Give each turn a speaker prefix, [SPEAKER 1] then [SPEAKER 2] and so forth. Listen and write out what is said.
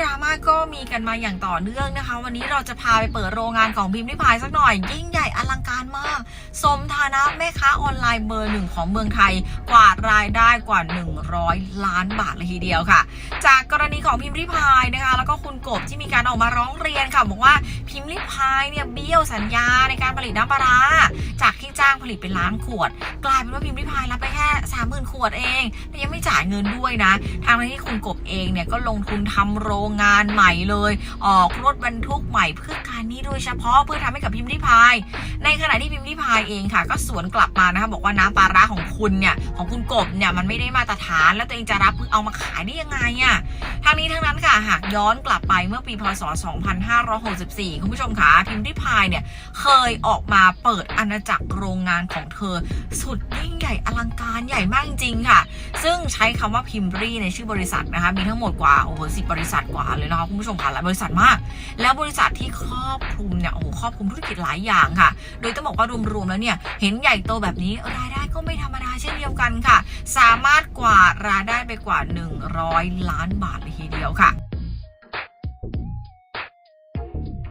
[SPEAKER 1] ดราม่าก็มีกันมาอย่างต่อเนื่องนะคะ วันนี้เราจะพาไปเปิดโรงงานของพิมพ์ริพายสักหน่อย ยิ่งใหญ่อลังการมาก สมฐานะแม่ค้าออนไลน์เบอร์หนึ่งของเมืองไทย กวาดรายได้กว่า 100 ล้านบาทเลยทีเดียวค่ะ จากกรณีของพิมพ์ริพายนะคะ แล้วก็คุณกบที่มีการออกมาร้องเรียนค่ะบอกว่าพิมพ์ริพายเนี่ยเบี้ยวสัญญาในการผลิตน้ำปลาจาก จ้างผลิตเป็นล้านขวด กลายเป็นว่าพิมพ์ริพายรับไปแค่สามหมื่นขวดเองแต่ยังไม่จ่ายเงินด้วยนะ ทางที่คุณกบเองเนี่ยก็ลงทุนทำโรงงานใหม่เลย ออกรถบรรทุกใหม่เพื่อการนี้โดยเฉพาะเพื่อทำให้กับพิมพ์ริพาย ในขณะที่พิมพ์ริพายเองค่ะ ก็สวนกลับมานะคะบอกว่าน้ำปลาร้าของคุณเนี่ยของคุณกบเนี่ยมันไม่ได้มาตรฐานแล้วตัวเองจะรับเอามาขายได้ยังไงอะ่ะ ทางนี้ทั้งนั้นค่ะหากย้อนกลับไปเมื่อปีพศ 2564 คุณผู้ชมคะพิมพ์ริพายเนี่ยเคยออกมาเปิดอาณาจักรโรงงานของเธอ สุดยิ่งใหญ่อลังการใหญ่มากจริงค่ะ ซึ่งใช้คำว่าพิมพ์รีในชื่อบริษัทนะคะมีทั้งหมดกว่าโอ้โหสิบริษัทกว่าเลยนะคะคุณผู้ชมค่ะหลายบริษัทมาก แล้วบริษัทที่ครอบคลุมเนี่ยโอ้โหครอบคลุมธุรกิจหลายอย่างค่ะ โดยต้องบอกว่ารวมๆแล้วเนี่ยเห็นใหญ่โตแบบนี้ราย ก็ไม่ธรรมดาเช่นเดียวกันค่ะ สามารถกวาดรายได้ไปกว่า 100 ล้านบาทเลยทีเดียวค่ะ